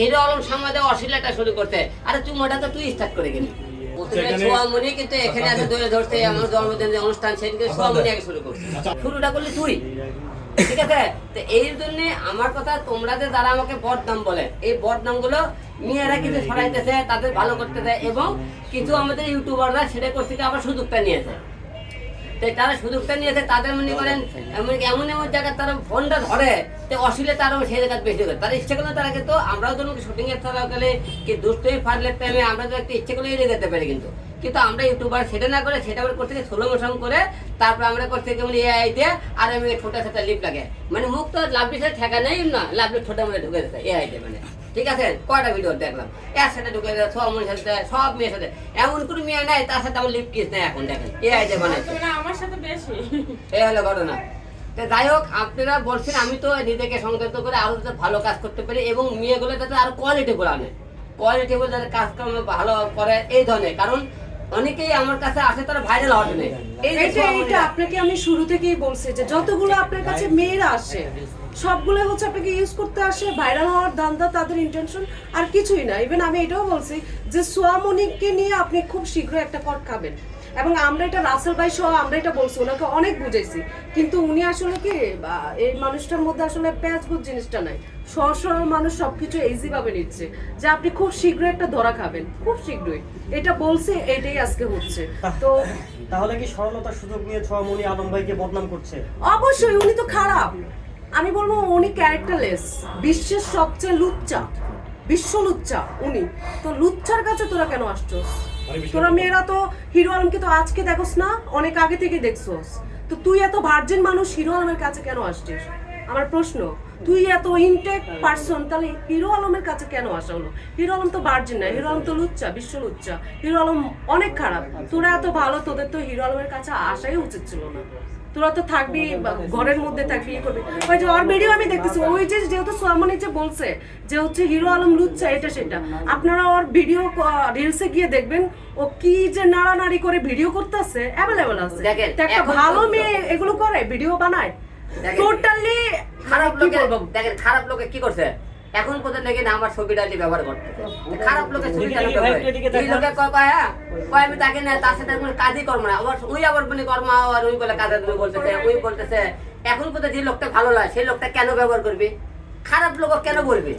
Hero Alam সামনে অশ্লীলতা শুরু করতে আরে চুমাটা তো তুই স্টার্ট করে গেলি। প্রথমে সেখানে- সোয়ামনি কিন্তু এখানে আছে ধরে ধরতে আমার জন্মদিন অনুষ্ঠান সেদিকে সোয়ামনি আগে শুরু করছে। শুরুটা করলি তুই। ঠিক আছে? তো এই জন্য আমার কথা তোমরা যে যারা আমাকে বদনাম বলে এই বদনামগুলো মেয়েরা ছড়াইতেছে তাদের ভালো করতেছে এবং কিছু আমাদের ইউটিউবাররা সেটা করতে আবার সুযোগটা নিয়েছে। তারা সুযোগটা নিয়েছে, তাদের মনে করেন এমন এমন এমন জায়গায় তারা ফোনটা ধরে, তো অশ্লীলে তারা সেই জায়গায় বেশি করে তারা ইচ্ছে করলে তারা কিন্তু, আমরাও ধরুন শুটিং এর চলাকালে কি দুষ্টই ফাটলের টাইমে আমরা তো একটা ইচ্ছে করলে এড়িয়ে যেতে পারি কিন্তু। কিন্তু আমরা ইউটিউবার সেটা না করে, সেটা আবার করতে স্লো মোশন করে, তারপর আমরা করতে কেমন এআই দিয়ে আর আমি ছোটা ছোটা লিপ লাগে। মানে মুখ তো লাভলি সাথে ঠেকা নেই না লাভলি ছোটা মানে ঢুকে যেতে এআই দিয়ে মানে। ঠিক আছে? কয়টা ভিডিও দেখলাম? এর সাথে ঢুকে গেছে সব মনের সাথে সব মেয়ের সাথে। এমন কোনো মেয়ে নাই তার সাথে আমার লিপ কিস নেই এখন দেখেন। এ আইতে বানাইছে। মানে আমার সাথে বেশি। এই হলো ঘটনা। তো যাই হোক আপনারা বলছেন আমি তো নিজেকে সংযুক্ত করে আরও যাতে ভালো কাজ করতে পারি এবং মেয়েগুলো যাতে আরও কোয়ালিটি করে আনে। কোয়ালিটি বলে যাতে কাজকর্ম ভালো করে এই ধরনের। কারণ অনেকেই আমার কাছে আসে তারা ভাইরাল হওয়ার জন্য এটা এটা আপনাকে আমি শুরু থেকেই বলছি যে যতগুলো আপনার কাছে মেয়েরা আসে সবগুলো হচ্ছে আপনাকে ইউজ করতে আসে ভাইরাল হওয়ার দান্দা তাদের ইন্টেনশন আর কিছুই না। ইভেন আমি এটাও বলছি যে সোয়ামনিককে নিয়ে আপনি খুব শীঘ্র একটা কট খাবেন। এবং আমরা এটা রাসেল ভাই সহ আমরা এটা বলছি ওনাকে অনেক বুঝাইছি। কিন্তু উনি আসলে কি এই মানুষটার মধ্যে আসলে প্যাঁচগুজ জিনিসটা নাই। সহজ সরল মানুষ সবকিছু ইজি ভাবে নিচ্ছে। যে আপনি খুব শীঘ্রই একটা ধরা খাবেন খুব শীঘ্রই। এটা বলছে এটাই আজকে হচ্ছে। তো তাহলে কি সরলতার সুযোগ নিয়ে ছোয়ামণি আলম ভাইকে বদনাম করছে? অবশ্যই উনি তো খারাপ। আমি বলব উনি ক্যারেক্টারলেস বিশ্বের সবচেয়ে লুচ্চা বিশ্ব লুচ্চা উনি। তো লুচ্চার কাছে তোরা কেন আসছস তোরা মেয়েরা তো হিরো আলমকে তো আজকে দেখোস না, অনেক আগে থেকে দেখছোস। তো তুই এত ভার্জিন মানুষ, হিরো আলমের কাছে কেন আসছিস? আমার প্রশ্ন, তুই এত ইনটেক পার্সন তাহলে হিরো আলমের কাছে কেন আসা হলো? হিরো আলম তো ভার্জিন না, হিরো আলম তো লুচ্চা, বিশ্ব লুচ্চা। হিরো আলম অনেক খারাপ। তোরা এত ভালো, তোদের তো হিরো আলমের কাছে আসাই উচিত ছিল না। তোরা তো থাকবি ঘরের মধ্যে থাকবি ইয়ে করবি। ওই যে ওর ভিডিও আমি দেখতেছি ওই যে যেহেতু সোয়ামনি যে বলছে যে হচ্ছে হিরো আলম লুচ্ছা এটা সেটা। আপনারা ওর ভিডিও রিলসে গিয়ে দেখবেন ও কি যে নাড়ানাড়ি করে ভিডিও করতেছে অ্যাভেলেবেল আছে। একটা ভালো মেয়ে এগুলো করে ভিডিও বানায়। টোটালি খারাপ কি লোকে দেখেন খারাপ লোকে কি করছে? এখন কোথা থেকে না আমার ছবিটা ডালি ব্যবহার করতে। খারাপ লোকের ছবি কেন এই লোকে কয় কয় হ্যাঁ? কয় আমি তাকে না তার সাথে কোনো কাজই করব না। আবার ওই আবার মানে কর্ম আর ওই বলে কাজে তুমি বলতেছে ওই বলতেছে। এখন কোথায় যে লোকটা ভালো লাগে সেই লোকটা কেন ব্যবহার করবে? খারাপ লোক কেন বলবি?